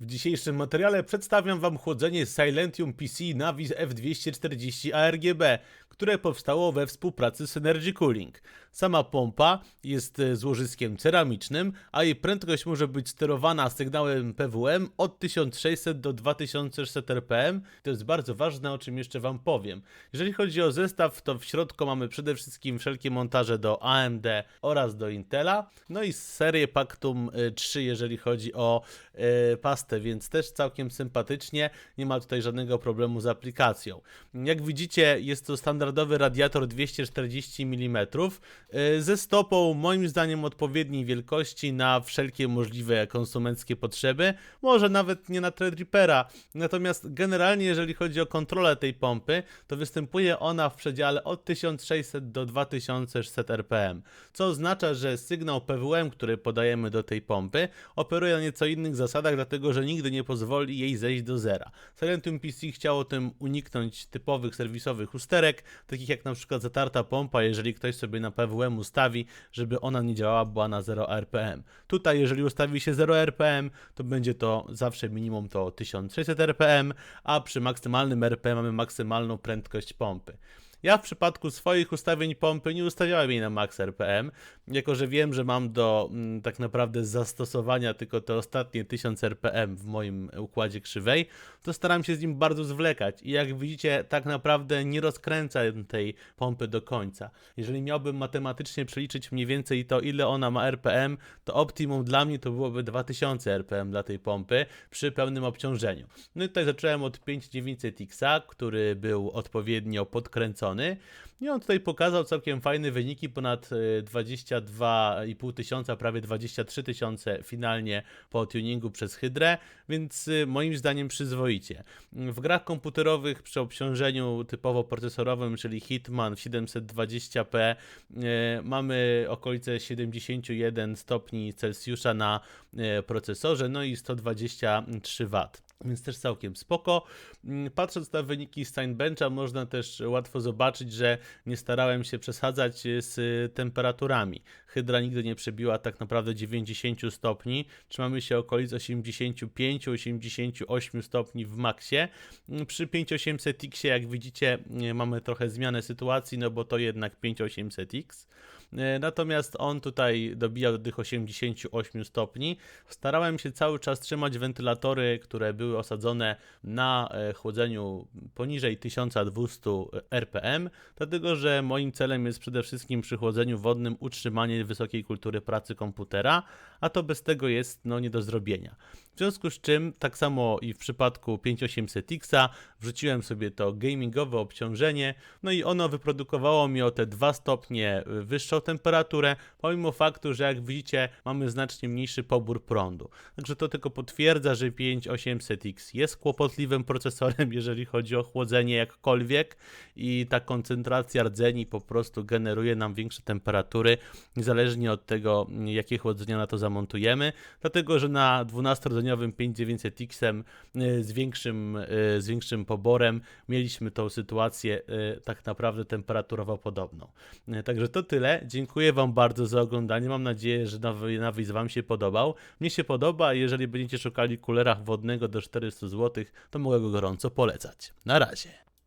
W dzisiejszym materiale przedstawiam Wam chłodzenie Silentium PC Navis F240 ARGB, które powstało we współpracy z Energy Cooling. Sama pompa jest e, złożyskiem ceramicznym, a jej prędkość może być sterowana sygnałem PWM od 1600 do 2600 RPM. To jest bardzo ważne, o czym jeszcze Wam powiem. Jeżeli chodzi o zestaw, to w środku mamy przede wszystkim wszelkie montaże do AMD oraz do Intela, no i serię Pactum e, 3, jeżeli chodzi o e, pastę, więc też całkiem sympatycznie. Nie ma tutaj żadnego problemu z aplikacją. Jak widzicie, jest to standardowy radiator 240 mm e, ze stopą, moim zdaniem, odpowiedniej wielkości na wszelkie możliwe konsumenckie potrzeby. Może nawet nie na Threadrippera. Natomiast generalnie, jeżeli chodzi o kontrolę tej pompy, to występuje ona w przedziale od 1600 do 2600 RPM, co oznacza, że sygnał PWM, który podajemy do tej pompy, operuje na nieco innych zasadach, dlatego że nigdy nie pozwoli jej zejść do zera. Silentium PC chciało tym uniknąć typowych serwisowych usterek, takich jak na przykład zatarta pompa, jeżeli ktoś sobie na PWM ustawi, żeby ona nie działała, była na 0 RPM. Tutaj, jeżeli ustawi się 0 RPM, to będzie to zawsze minimum to 1600 RPM, a przy maksymalnym RPM mamy maksymalną prędkość pompy. Ja w przypadku swoich ustawień pompy nie ustawiałem jej na max RPM, jako że wiem, że mam do mm, tak naprawdę zastosowania tylko te ostatnie 1000 RPM w moim układzie krzywej, to staram się z nim bardzo zwlekać i jak widzicie, tak naprawdę nie rozkręcam tej pompy do końca. Jeżeli miałbym matematycznie przeliczyć mniej więcej to, ile ona ma RPM, to optimum dla mnie to byłoby 2000 RPM dla tej pompy przy pełnym obciążeniu. No i tutaj zacząłem od 5900X, który był odpowiednio podkręcony tane i on tutaj pokazał całkiem fajne wyniki, ponad e, 22,5 tysiąca, prawie 23 tysiące finalnie po tuningu przez Hydrę, więc e, moim zdaniem przyzwoicie. W grach komputerowych przy obciążeniu typowo procesorowym, czyli Hitman w 720p e, mamy okolice 71 stopni Celsjusza na e, procesorze, no i 123 W. Więc też całkiem spoko. Mm, Patrząc na wyniki Steinbencha, można też łatwo zobaczyć, że nie starałem się przesadzać z y, temperaturami. Hydra nigdy nie przebiła tak naprawdę 90 stopni. Trzymamy się okolic 85-88 stopni w maksie. Mm, Przy 5800X, jak widzicie, y, mamy trochę zmianę sytuacji, no bo to jednak 5800X. E, Natomiast on tutaj dobijał do tych 88 stopni. Starałem się cały czas trzymać wentylatory, które były osadzone na e, chłodzeniu poniżej 1200 RPM, dlatego że moim celem jest przede wszystkim przy chłodzeniu wodnym utrzymanie wysokiej kultury pracy komputera, a to bez tego jest no, nie do zrobienia. W związku z czym, tak samo i w przypadku 5800X, wrzuciłem sobie to gamingowe obciążenie, no i ono wyprodukowało mi o te 2 stopnie wyższą temperaturę, pomimo faktu, że jak widzicie, mamy znacznie mniejszy pobór prądu. Także to tylko potwierdza, że 5800X jest kłopotliwym procesorem, jeżeli chodzi o chłodzenie jakkolwiek i ta koncentracja rdzeni po prostu generuje nam większe temperatury, niezależnie od tego, jakie chłodzenia na to zamontujemy, dlatego że na 12-rdzeniowym 5900X y, z większym, y, z większym poborem mieliśmy tą sytuację y, tak naprawdę temperaturowo podobną. Także to tyle. Dziękuję Wam bardzo za oglądanie. Mam nadzieję, że nawis Wam się podobał. Mnie się podoba, jeżeli będziecie szukali kulera wodnego do 400 zł, to mogę go gorąco polecać. Na razie.